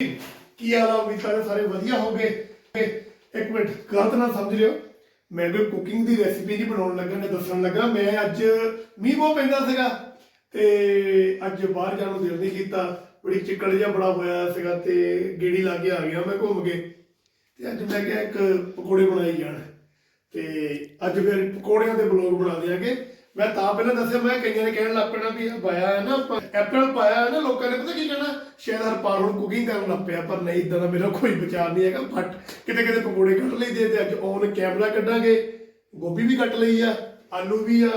ਕੀ ਹਾਲ ਆ? ਉਮੀਦ ਸਾਰੇ ਸਾਰੇ ਵਧੀਆ ਹੋਗੇ ਇੱਕ ਮਿੰਟ, ਗਲਤ ਨਾ ਸਮਝ ਲਿਓ। ਮੈਂ ਕੋਈ ਕੁਕਿੰਗ ਦੀ ਰੈਸਿਪੀ ਨਹੀਂ ਬਣਾਉਣ ਲੱਗਾ ਨਾ ਦੱਸਣ ਲੱਗਾ। ਮੈਂ ਅੱਜ ਮੀਂਹ ਬਹੁਤ ਪੈਂਦਾ ਸੀਗਾ ਤੇ ਅੱਜ ਬਾਹਰ ਜਾਣ ਨੂੰ ਦਿਲ ਨਹੀਂ ਕੀਤਾ। ਬੜੀ ਚਿੱਕੜ ਜਿਹਾ ਬੜਾ ਹੋਇਆ ਸੀਗਾ ਤੇ ਗੇੜੀ ਲਾ ਕੇ ਆ ਗਿਆ। ਮੈਂ ਘੁੰਮ ਕੇ ਤੇ ਅੱਜ ਮੈਂ ਕਿਹਾ ਇੱਕ ਪਕੌੜੇ ਬਣਾਈ ਜਾਣ। ਤੇ ਅੱਜ ਫਿਰ ਪਕੌੜਿਆਂ ਦੇ ਬਲੌਗ ਬਣਾ ਦਿਆਂਗੇ। ਮੈਂ ਤਾਂ ਪਹਿਲਾਂ ਦੱਸਿਆ, ਮੈਂ ਕਈਆਂ ਨੇ ਕਹਿਣ ਲੱਗ ਪੈਣਾ ਵੀ ਇਹ ਪਾਇਆ ਹੈ ਨਾ ਐਪਲ ਪਾਇਆ ਹੈ ਨਾ, ਲੋਕਾਂ ਨੇ ਪਤਾ ਕੀ ਕਹਿਣਾ? ਸ਼ਾਇਦ ਹਰਪਾਲ ਹੁਣ ਕੁਕਿੰਗ ਕਰਨ ਲੱਗ ਪਿਆ, ਪਰ ਨਹੀਂ ਇਦਾਂ ਦਾ ਮੇਰਾ ਕੋਈ ਵਿਚਾਰ ਨਹੀਂ ਹੈਗਾ ਬਟ ਕਿਤੇ ਕਿਤੇ ਪਕੌੜੇ ਕੱਢ ਲਈਦੇ ਤੇ ਅੱਜ ਔਨ ਕੈਮਰਾ ਕੱਢਾਂਗੇ। ਗੋਭੀ ਵੀ ਕੱਟ ਲਈ ਆ, ਆਲੂ ਵੀ ਆ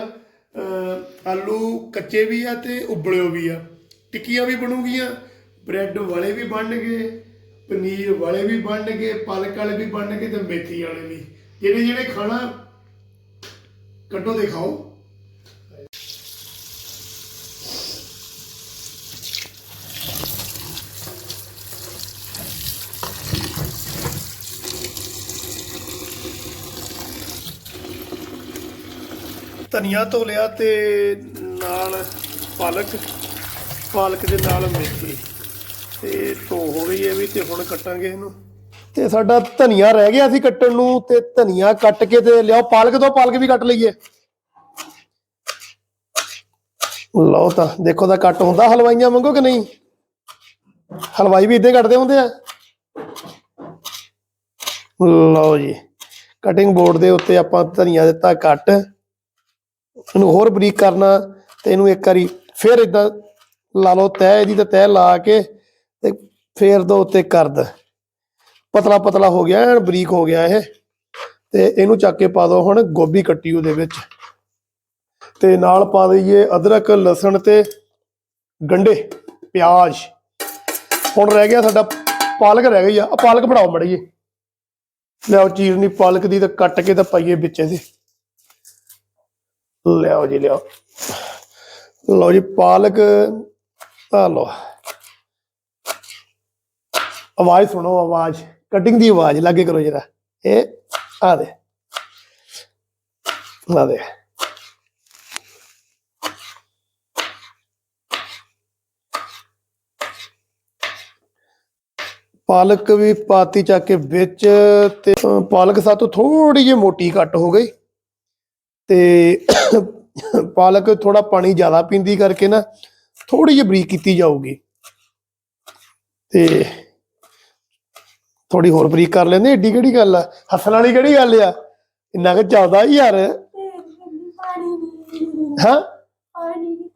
ਆਲੂ ਕੱਚੇ ਵੀ ਆ ਤੇ ਉਬਲਿਓ ਵੀ ਆ। ਟਿੱਕੀਆਂ ਵੀ ਬਣੂਗੀਆਂ, ਬ੍ਰੈਡ ਵਾਲੇ ਵੀ ਬਣਨਗੇ, ਪਨੀਰ ਵਾਲੇ ਵੀ ਬਣਨਗੇ, ਪਾਲਕ ਵਾਲੇ ਵੀ ਬਣਨਗੇ ਤੇ ਮੇਥੀ ਵਾਲੇ ਵੀ। ਜਿਹੜੇ ਜਿਹੜੇ ਖਾਣਾ, ਕੱਢੋ ਤੇ ਧਨੀਆ ਧੋ ਲਿਆ ਤੇ ਨਾਲ ਪਾਲਕ ਪਾਲਕ ਦੇ ਨਾਲ ਮੇਥੀ। ਤੇ ਧੋ ਹੋ ਗਈ ਇਹ ਵੀ ਤੇ ਹੁਣ ਕੱਟਾਂਗੇ ਇਹਨੂੰ। ਤੇ ਸਾਡਾ ਧਨੀਆ ਰਹਿ ਗਿਆ ਸੀ ਕੱਟਣ ਨੂੰ ਤੇ ਧਨੀਆ ਕੱਟ ਕੇ ਤੇ ਲਿਆਓ, ਪਾਲਕ ਤੋਂ ਪਾਲਕ ਵੀ ਕੱਟ ਲਈਏ। ਲਓ ਤਾਂ, ਦੇਖੋ ਤਾਂ ਕੱਟ ਹੁੰਦਾ ਹਲਵਾਈਆਂ ਵਾਂਗੂ ਕਿ ਨਹੀਂ? ਹਲਵਾਈ ਵੀ ਇਦਾਂ ਕੱਟਦੇ ਹੁੰਦੇ ਆ। ਲਓ ਜੀ ਕਟਿੰਗ ਬੋਰਡ ਦੇ ਉੱਤੇ ਆਪਾਂ ਧਨੀਆ ਦਿੱਤਾ ਕੱਟ। ਇਹਨੂੰ ਹੋਰ ਬਰੀਕ ਕਰਨਾ ਤੇ ਇਹਨੂੰ ਇੱਕ ਵਾਰੀ ਫਿਰ ਇਦਾਂ ਲਾ ਲਓ, ਤਹਿ ਇਹਦੀ ਤੇ ਤਹਿ ਲਾ ਕੇ ਤੇ ਫੇਰ ਦੋ ਉੱਤੇ ਕਰਦ ਪਤਲਾ ਪਤਲਾ ਹੋ ਗਿਆ, ਐਨ ਬਰੀਕ ਹੋ ਗਿਆ ਇਹ। ਤੇ ਇਹਨੂੰ ਚੱਕ ਕੇ ਪਾ ਦਿਓ ਹੁਣ ਗੋਭੀ ਕੱਟੀ ਉਹਦੇ ਵਿੱਚ। ਤੇ ਨਾਲ ਪਾ ਦਈਏ ਅਦਰਕ, ਲਸਣ ਤੇ ਗੰਡੇ ਪਿਆਜ਼। ਹੁਣ ਰਹਿ ਗਿਆ ਸਾਡਾ ਪਾਲਕ ਰਹਿ ਗਈ ਆ। ਪਾਲਕ ਬਣਾਓ ਮੜੀਏ ਲਿਆਓ ਚੀਰਨੀ, ਪਾਲਕ ਦੀ ਤਾਂ ਕੱਟ ਕੇ ਤਾਂ ਪਾਈਏ ਵਿੱਚ ਇਹਦੇ ਲਿਆਓ ਜੀ ਲਿਆਓ। ਲਓ ਜੀ ਪਾਲਕ ਆ ਲਓ। ਆਵਾਜ਼ ਸੁਣੋ ਆਵਾਜ਼। ਕਟਿੰਗ ਦੀ ਆਵਾਜ਼ ਲਾਗੇ ਕਰੋ ਜਰਾ। ਇਹ ਆ ਦੇ। ਆ ਦੇ। ਪਾਲਕ ਵੀ ਪਾਤੀ ਚੱਕ ਕੇ ਵਿੱਚ ਤੇ ਅਹ, ਪਾਲਕ ਸਾਤੋਂ ਥੋੜੀ ਜਿਹੀ ਮੋਟੀ ਕੱਟ ਹੋ ਗਈ। ਤੇ ਪਾਲਕ ਥੋੜਾ ਪਾਣੀ ਜ਼ਿਆਦਾ ਪੀਂਦੀ ਕਰਕੇ ਨਾ ਥੋੜੀ ਜਿਹੀ ਬਰੀਕ ਕੀਤੀ ਜਾਊਗੀ। ਤੇ ਥੋੜੀ ਹੋਰ ਬਰੀਕ ਕਰ ਲੈਂਦੇ ਏਡੀ ਕਿਹੜੀ ਗੱਲ ਆ? ਹੱਸਣ ਵਾਲੀ ਕਿਹੜੀ ਗੱਲ ਆ? ਇੰਨਾ ਕੁ ਚੱਲਦਾ ਯਾਰ। ਹਾਂ? ਪਾਣੀ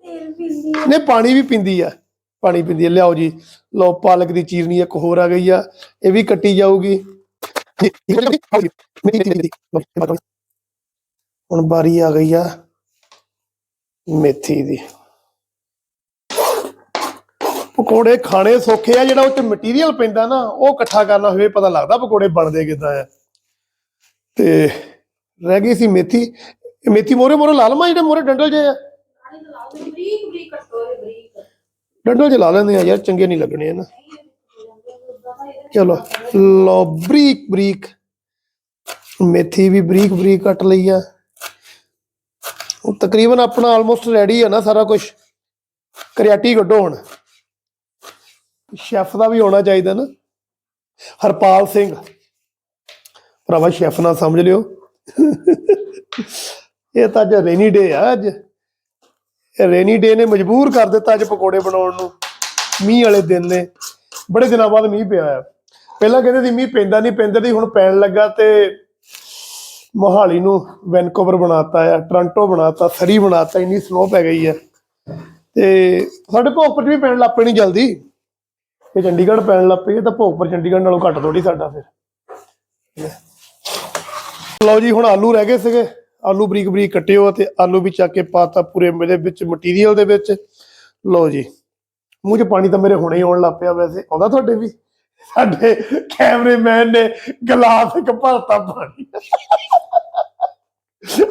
ਨੇ ਪਾਣੀ ਵੀ ਪੀਂਦੀ ਆ। ਪਾਣੀ ਪੀਂਦੀ ਆ। ਲਿਆਓ ਜੀ। ਲਓ, ਪਾਲਕ ਦੀ ਚੀਰਨੀ ਇੱਕ ਹੋਰ ਆ ਗਈ ਆ। ਇਹ ਵੀ ਕੱਟੀ ਜਾਊਗੀ। ਹੁਣ ਬਾਰੀ ਆ ਗਈ ਆ ਮੇਥੀ ਦੀ। ਪਕੌੜੇ ਖਾਣੇ ਸੌਖੇ ਆ, ਜਿਹੜਾ ਉਹ ਚ ਮਟੀਰੀਅਲ ਪੈਂਦਾ ਨਾ, ਉਹ ਇਕੱਠਾ ਕਰਨਾ ਹੋਵੇ, ਪਤਾ ਲੱਗਦਾ ਪਕੌੜੇ ਬਣਦੇ ਕਿਦਾਂ ਆ। ਤੇ ਰਹਿ ਗਈ ਸੀ ਮੇਥੀ। ਮੇਥੀ ਮੋਰੇ ਮੋਰੇ ਲਾ ਲਵਾਂ, ਜਿਹੜੇ ਮੋਰੇ ਡੰਡਲ ਜੇ ਆ? ਬਰੀਕ ਬਰੀਕ ਕੱਟੋ ਬਰੀਕ ਡੰਡਲ ਚ ਲਾ ਲੈਂਦੇ ਆ, ਯਾਰ ਚੰਗੇ ਨਹੀਂ ਲੱਗਣੇ ਹਨ ਚਲੋ ਲੋ ਬਰੀਕ ਬਰੀਕ ਮੇਥੀ ਵੀ ਬਰੀਕ ਬਰੀਕ ਕੱਟ ਲਈ ਆ। ਉਹ ਤਕਰੀਬਨ ਆਪਣਾ ਆਲਮੋਸਟ ਰੈਡੀ ਹੈ ਨਾ ਸਾਰਾ ਕੁਝ ਕਰਿਆਟੀ ਕੱਢੋ ਹੁਣ। ਸ਼ੈਫ ਦਾ ਵੀ ਹੋਣਾ ਚਾਹੀਦਾ ਨਾ। ਹਰਪਾਲ ਸਿੰਘ। ਭਰਾਵਾ ਸ਼ੈਫ ਨਾਲ ਸਮਝ ਲਿਓ। ਇਹ ਤਾਂ ਅੱਜ ਰੇਨੀ ਡੇ ਆ ਅੱਜ। ਰੇਨੀ ਡੇ ਨੇ ਮਜਬੂਰ ਕਰ ਦਿੱਤਾ ਅੱਜ ਪਕੌੜੇ ਬਣਾਉਣ ਨੂੰ। ਮੀਂਹ ਵਾਲੇ ਦਿਨ ਨੇ। ਬੜੇ ਦਿਨਾਂ ਬਾਅਦ ਮੀਂਹ ਪਿਆ ਆ। ਪਹਿਲਾਂ ਕਹਿੰਦੇ ਸੀ ਮੀਂਹ ਪੈਂਦਾ ਨਹੀਂ ਪੈਂਦਾ ਨਹੀਂ ਹੁਣ ਪੈਣ ਲੱਗਾ ਤੇ ਮੋਹਾਲੀ ਨੂੰ ਵੈਨਕੂਵਰ ਬਣਾਤਾ ਆ, ਟੋਰਾਂਟੋ ਬਣਾਤਾ, ਸਰੀ ਬਣਾਤਾ, ਇੰਨੀ ਸਨੋ ਪੈ ਗਈ ਆ। ਤੇ ਸਾਡੇ ਭੋਗਪੁਰ ਵੀ ਪੈਣ ਲੱਗ ਪਈ ਜਲਦੀ। ਇਹ ਚੰਡੀਗੜ੍ਹ ਪੈਣ ਲੱਗ ਪਈ ਹੈ ਤਾਂ ਭੋਗਪੁਰ ਚੰਡੀਗੜ੍ਹ ਨਾਲੋਂ ਘੱਟ ਥੋੜੀ ਸਾਡਾ ਫਿਰ। ਲਓ ਜੀ, ਹੁਣ ਆਲੂ ਰਹਿ ਗਏ ਸੀਗੇ। ਆਲੂ ਬਰੀਕ ਬਰੀਕ ਕੱਟਿਓ ਤੇ ਆਲੂ ਵੀ ਚੱਕ ਕੇ ਪਾਤਾ ਪੂਰੇ ਮੇਰੇ ਵਿੱਚ ਮਟੀਰੀਅਲ ਦੇ ਵਿੱਚ। ਲਓ ਜੀ, ਮੂੰਹ 'ਚ ਪਾਣੀ ਤਾਂ ਮੇਰੇ ਹੁਣੇ ਆਉਣ ਲੱਗ ਪਿਆ ਵੈਸੇ। ਆਉਂਦਾ ਤੁਹਾਡੇ ਵੀ? ਸਾਡੇ ਕੈਮਰੇਮੈਨ ਨੇ ਗਲਾਸ ਇੱਕ ਭਰਤਾ ਪਾਣੀ।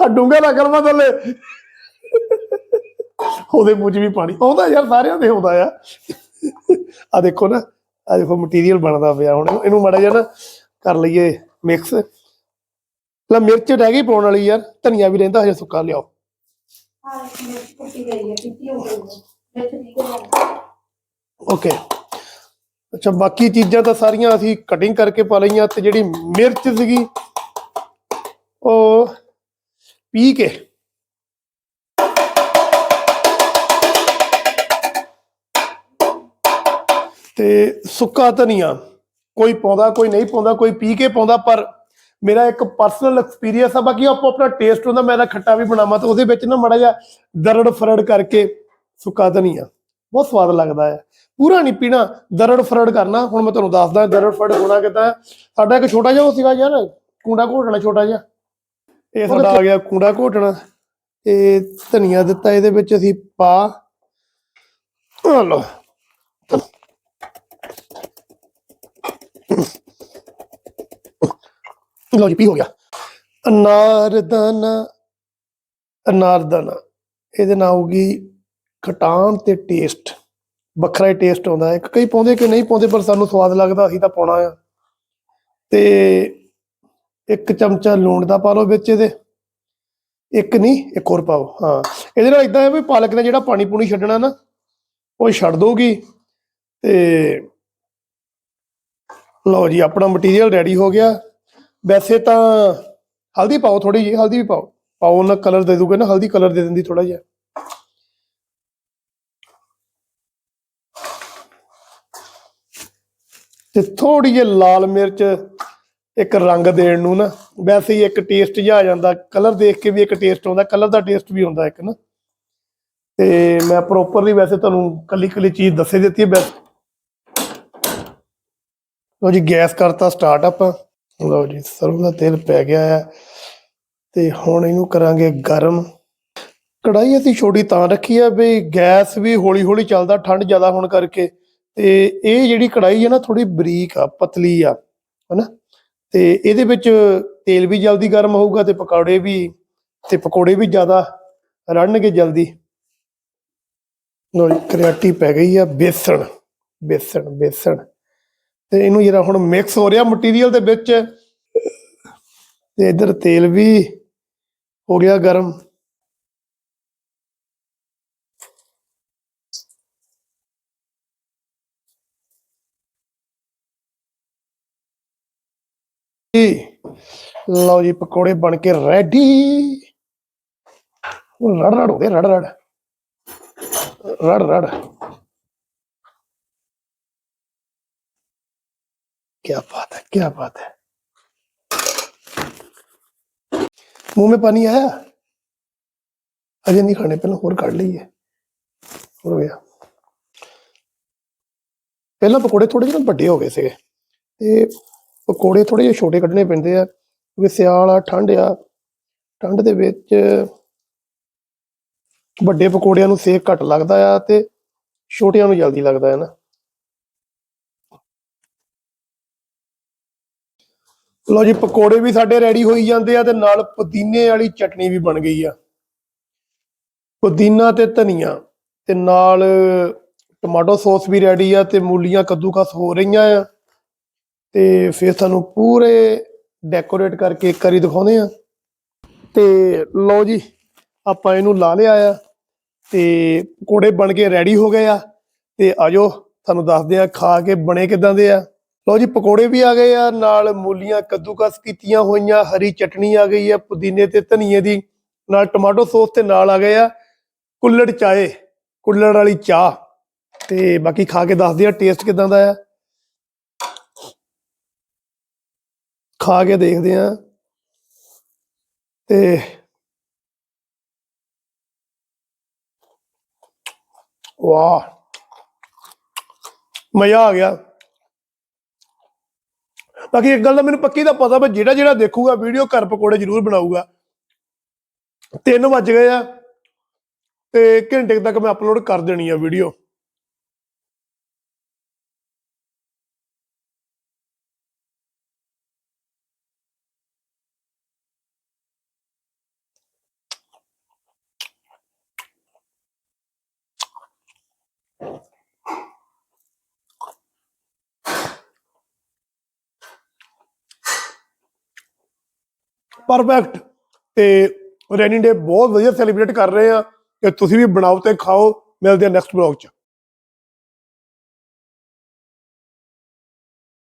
ਆ ਡੂੰਗਾ ਨਾ ਕਰਵਾ ਥੱਲੇ। ਉਹਦੇ ਮੂੰਹ 'ਚ ਵੀ ਪਾਣੀ ਆਉਂਦਾ ਯਾਰ, ਸਾਰਿਆਂ ਦੇ ਆਉਂਦਾ ਆ। ਆ ਦੇਖੋ ਨਾ, ਆ ਦੇਖੋ ਮਟੀਰੀਅਲ ਬਣਦਾ ਪਿਆ। ਹੁਣ ਇਹਨੂੰ ਮਾੜਾ ਜਿਹਾ ਨਾ ਕਰ ਲਈਏ ਮਿਕਸ ਲਾ ਮਿਰਚ ਰਹਿ ਗਈ ਪਾਉਣ ਵਾਲੀ ਯਾਰ, ਧਨੀਆ ਵੀ ਰਹਿੰਦਾ, ਹਜੇ ਸੁੱਕਾ ਲਿਆਓ। ਓਕੇ ਅੱਛਾ, ਬਾਕੀ ਚੀਜ਼ਾਂ ਤਾਂ ਸਾਰੀਆਂ ਅਸੀਂ ਕਟਿੰਗ ਕਰਕੇ ਪਾ ਲਈਆਂ ਤੇ ਜਿਹੜੀ ਮਿਰਚ ਸੀਗੀ, ਉਹ ਪੀ ਕੇ। ਤੇ ਸੁੱਕਾ ਧਨੀਆ, ਕੋਈ ਪਾਉਂਦਾ, ਕੋਈ ਨਹੀਂ ਪਾਉਂਦਾ, ਕੋਈ ਪੀ ਕੇ ਪਾਉਂਦਾ, ਪਰ ਮੇਰਾ ਇੱਕ ਪਰਸਨਲ ਐਕਸਪੀਰੀਅੰਸ ਆ, ਬਾਕੀ ਆਪੋ ਆਪਣਾ ਟੇਸਟ ਹੁੰਦਾ, ਮੈਂ ਤਾਂ ਖੱਟਾ ਵੀ ਬਣਾਵਾਂ ਤਾਂ ਉਹਦੇ ਵਿੱਚ ਨਾ ਮੜਾ ਜਿਹਾ ਦਰੜ ਫਰੜ ਕਰਕੇ ਸੁੱਕਾ ਧਨੀਆ। ਬਹੁਤ ਸਵਾਦ ਲੱਗਦਾ ਹੈ। ਪੂਰਾ ਨਹੀਂ ਪੀਣਾ, ਦਰੜ ਫਰੜ ਕਰਨਾ। ਹੁਣ ਮੈਂ ਤੁਹਾਨੂੰ ਦੱਸਦਾ, ਦਰੜ ਫਰੜ ਹੋਣਾ ਕਿਦਾਂ ਸਾਡਾ ਇੱਕ ਛੋਟਾ ਜਿਹਾ ਉਹ ਸੀਗਾ ਯਾਰ, ਕੁੰਡਾ ਘੋਟਣਾ ਛੋਟਾ ਜਿਹਾ। ਇਹ ਸਾਡਾ ਆ ਗਿਆ ਕੂੰਡਾ ਘੋਟਣਾ। ਤੇ ਧਨੀਆ ਦਿੱਤਾ ਇਹਦੇ ਵਿੱਚ ਅਸੀਂ ਪਾ। ਲਓ। ਲਓ ਜੀ ਪੀ ਹੋ ਗਿਆ। ਅਨਾਰਦਾਨਾ ਅਨਾਰਦਾਨਾ। ਇਹਦੇ ਨਾਲ ਆਊਗੀ ਖਟਾਣ ਤੇ ਟੇਸਟ। ਵੱਖਰਾ ਹੀ ਟੇਸਟ ਆਉਂਦਾ ਹੈ। ਕਈ ਪਾਉਂਦੇ ਕਿ ਨਹੀਂ ਪਾਉਂਦੇ ਪਰ ਸਾਨੂੰ ਸਵਾਦ ਲੱਗਦਾ ਅਸੀਂ ਤਾਂ ਪਾਉਣਾ ਆ। ਤੇ ਇੱਕ ਚਮਚਾ ਲੂਣ ਦਾ ਪਾ ਲਓ ਵਿੱਚ ਇਹਦੇ। ਇੱਕ ਨਹੀਂ, ਇੱਕ ਹੋਰ ਪਾਓ, ਹਾਂ। ਇਹਦੇ ਨਾਲ ਇਦਾਂ ਹੈ ਵੀ ਪਾਲਕ ਨੇ ਜਿਹੜਾ ਪਾਣੀ ਪੂਣੀ ਛੱਡਣਾ ਨਾ, ਉਹ ਛੱਡ ਦੋਗੀ ਤੇ ਲਓ ਜੀ, ਆਪਣਾ ਮਟੀਰੀਅਲ ਰੈਡੀ ਹੋ ਗਿਆ। ਵੈਸੇ ਤਾਂ ਹਲਦੀ ਪਾਓ ਥੋੜੀ ਜਿਹੀ, ਹਲਦੀ ਵੀ ਪਾਓ। ਪਾਓ ਨਾ ਕਲਰ ਦੇ ਦੂਗੇ ਨਾ, ਹਲਦੀ ਕਲਰ ਦੇ ਦਿੰਦੀ ਥੋੜਾ ਜਿਹਾ। ਤੇ ਥੋੜੀ ਜਿਹੀ ਲਾਲ ਮਿਰਚ ਇੱਕ ਰੰਗ ਦੇਣ ਨੂੰ ਨਾ, ਵੈਸੇ ਹੀ ਇੱਕ ਟੇਸਟ ਜਿਹਾ ਆ ਜਾਂਦਾ ਕਲਰ ਦੇਖ ਕੇ ਵੀ ਇੱਕ ਟੇਸਟ ਆਉਂਦਾ ਕਲਰ ਦਾ ਟੇਸਟ ਵੀ ਆਉਂਦਾ ਇੱਕ ਨਾ। ਤੇ ਮੈਂ ਪ੍ਰੋਪਰਲੀ ਵੈਸੇ ਤੁਹਾਨੂੰ ਕੱਲੀ ਕੱਲੀ ਚੀਜ਼ ਦੱਸੇ ਦਿੱਤੀ ਹੈ ਬਸ। ਲਓ ਜੀ, ਗੈਸ ਕਰਤਾ ਸਟਾਰਟ ਆਪਾਂ ਲਓ ਜੀ, ਸਰੋਂ ਦਾ ਤੇਲ ਪੈ ਗਿਆ ਹੈ ਤੇ ਹੁਣ ਇਹਨੂੰ ਕਰਾਂਗੇ ਗਰਮ। ਕੜਾਈ ਅਸੀਂ ਛੋਟੀ ਤਾਂ ਰੱਖੀ ਆ ਵੀ ਗੈਸ ਵੀ ਹੌਲੀ ਹੌਲੀ ਚੱਲਦਾ, ਠੰਡ ਜ਼ਿਆਦਾ ਹੋਣ ਕਰਕੇ। ਤੇ ਇਹ ਜਿਹੜੀ ਕੜਾਈ ਹੈ ਨਾ ਥੋੜੀ ਬਰੀਕ ਆ, ਪਤਲੀ ਆ, ਹਨਾ? ਤੇ ਇਹਦੇ ਵਿੱਚ ਤੇਲ ਵੀ ਜਲਦੀ ਗਰਮ ਹੋਊਗਾ ਤੇ ਪਕੌੜੇ ਵੀ ਤੇ ਪਕੌੜੇ ਵੀ ਜ਼ਿਆਦਾ ਰੜਨਗੇ ਜਲਦੀ। ਲਓ ਕਰਿਆਟੀ ਪੈ ਗਈ ਆ, ਬੇਸਣ ਬੇਸਣ ਬੇਸਣ। ਤੇ ਇਹਨੂੰ ਜਿਹੜਾ ਹੁਣ ਮਿਕਸ ਹੋ ਰਿਹਾ ਮਟੀਰੀਅਲ ਦੇ ਵਿੱਚ। ਤੇ ਇਧਰ ਤੇਲ ਵੀ ਹੋ ਗਿਆ ਗਰਮ। ਲਓ ਜੀ ਪਕੌੜੇ ਬਣ ਕੇ ਰੈਡੀ ਉਹ ਰੜ ਰੜ ਹੋ ਗਏ ਰੜ ਰੜ ਰੜ ਰੜ क्या बात है क्या बात है मुंह में पानी आया अजय नहीं खाने पहले और काट लीजिए हो गया ਪਹਿਲਾਂ ਪਕੌੜੇ ਥੋੜੇ ਜਿਹੇ ਨਾ ਵੱਡੇ ਹੋ ਗਏ ਸੀਗੇ ਤੇ ਪਕੌੜੇ ਥੋੜੇ ਜਿਹੇ ਛੋਟੇ ਕੱਢਣੇ ਪੈਂਦੇ ਆ, ਕਿਉਂਕਿ ਸਿਆਲ ਆ, ਠੰਡ ਆ, ਠੰਡ ਦੇ ਵਿੱਚ ਵੱਡੇ ਪਕੌੜਿਆਂ ਨੂੰ ਸੇਕ ਘੱਟ ਲੱਗਦਾ ਆ ਤੇ ਛੋਟਿਆਂ ਨੂੰ ਜਲਦੀ ਲੱਗਦਾ ਹੈ ਨਾ। ਲੋ ਜੀ, ਪਕੌੜੇ ਵੀ ਸਾਡੇ ਰੈਡੀ ਹੋਈ ਜਾਂਦੇ ਆ ਤੇ ਨਾਲ ਪੁਦੀਨੇ ਵਾਲੀ ਚਟਨੀ ਵੀ ਬਣ ਗਈ ਆ। ਪੁਦੀਨਾ ਤੇ ਧਨੀਆ ਤੇ ਨਾਲ ਟਮਾਟੋ ਸੌਸ ਵੀ ਰੈਡੀ ਆ ਤੇ ਮੂਲੀਆਂ ਕੱਦੂਕਸ ਹੋ ਰਹੀਆਂ ਆ। ਤੇ ਫਿਰ ਸਾਨੂੰ ਪੂਰੇ ਡੈਕੋਰੇਟ ਕਰਕੇ ਇੱਕ ਵਾਰੀ ਦਿਖਾਉਂਦੇ ਆ ਤੇ ਲਓ ਜੀ, ਆਪਾਂ ਇਹਨੂੰ ਲਾ ਲਿਆ ਆ ਤੇ ਪਕੌੜੇ ਬਣ ਕੇ ਰੈਡੀ ਹੋ ਗਏ ਆ। ਤੇ ਆਜੋ, ਤੁਹਾਨੂੰ ਦੱਸਦੇ ਆ ਖਾ ਕੇ ਬਣੇ ਕਿਦਾਂ ਦੇ ਆ। ਲਓ ਜੀ, ਪਕੌੜੇ ਵੀ ਆ ਗਏ ਆ, ਨਾਲ ਮੂਲੀਆਂ ਕੱਦੂਕਸ ਕੀਤੀਆਂ ਹੋਈਆਂ, ਹਰੀ ਚਟਨੀ ਆ ਗਈ ਆ, ਪੁਦੀਨੇ ਤੇ ਧਨੀਏ ਦੀ, ਨਾਲ ਟਮਾਟੋ ਸੌਸ ਤੇ ਨਾਲ ਆ ਗਏ ਆ, ਕੁੱਲੜ ਚਾਏ, ਕੁੱਲੜ ਵਾਲੀ ਚਾਹ। ਤੇ ਬਾਕੀ ਖਾ ਕੇ ਦੱਸਦੇ ਆ ਟੇਸਟ ਕਿਦਾਂ ਦਾ ਆ। ਖਾ ਕੇ ਦੇਖਦੇ ਆ ਤੇ ਵਾਹ, ਮਜ਼ਾ ਆ ਗਿਆ। ਬਾਕੀ ਇੱਕ ਗੱਲ ਦਾ ਮੈਨੂੰ ਪੱਕੀ ਦਾ ਪਤਾ ਵੀ ਜਿਹੜਾ ਜਿਹੜਾ ਦੇਖੂਗਾ, ਵੀਡੀਓ ਘਰ ਪਕੌੜੇ ਜ਼ਰੂਰ ਬਣਾਊਗਾ। 3 ਵੱਜ ਗਏ ਆ, ਤੇ ਘੰਟੇ ਤੱਕ ਮੈਂ ਅਪਲੋਡ ਕਰ ਦੇਣੀ ਆ ਵੀਡੀਓ। ਪਰਫੈਕਟ ਤੇ ਰੈਨੀ ਡੇ ਬਹੁਤ ਵਧੀਆ ਸੈਲੀਬ੍ਰੇਟ ਕਰ ਰਹੇ ਆ ਤੇ ਤੁਸੀਂ ਵੀ ਬਣਾਓ ਤੇ ਖਾਓ। ਮਿਲਦੇ ਆ ਨੈਕਸਟ ਬਲੌਗ 'ਚ।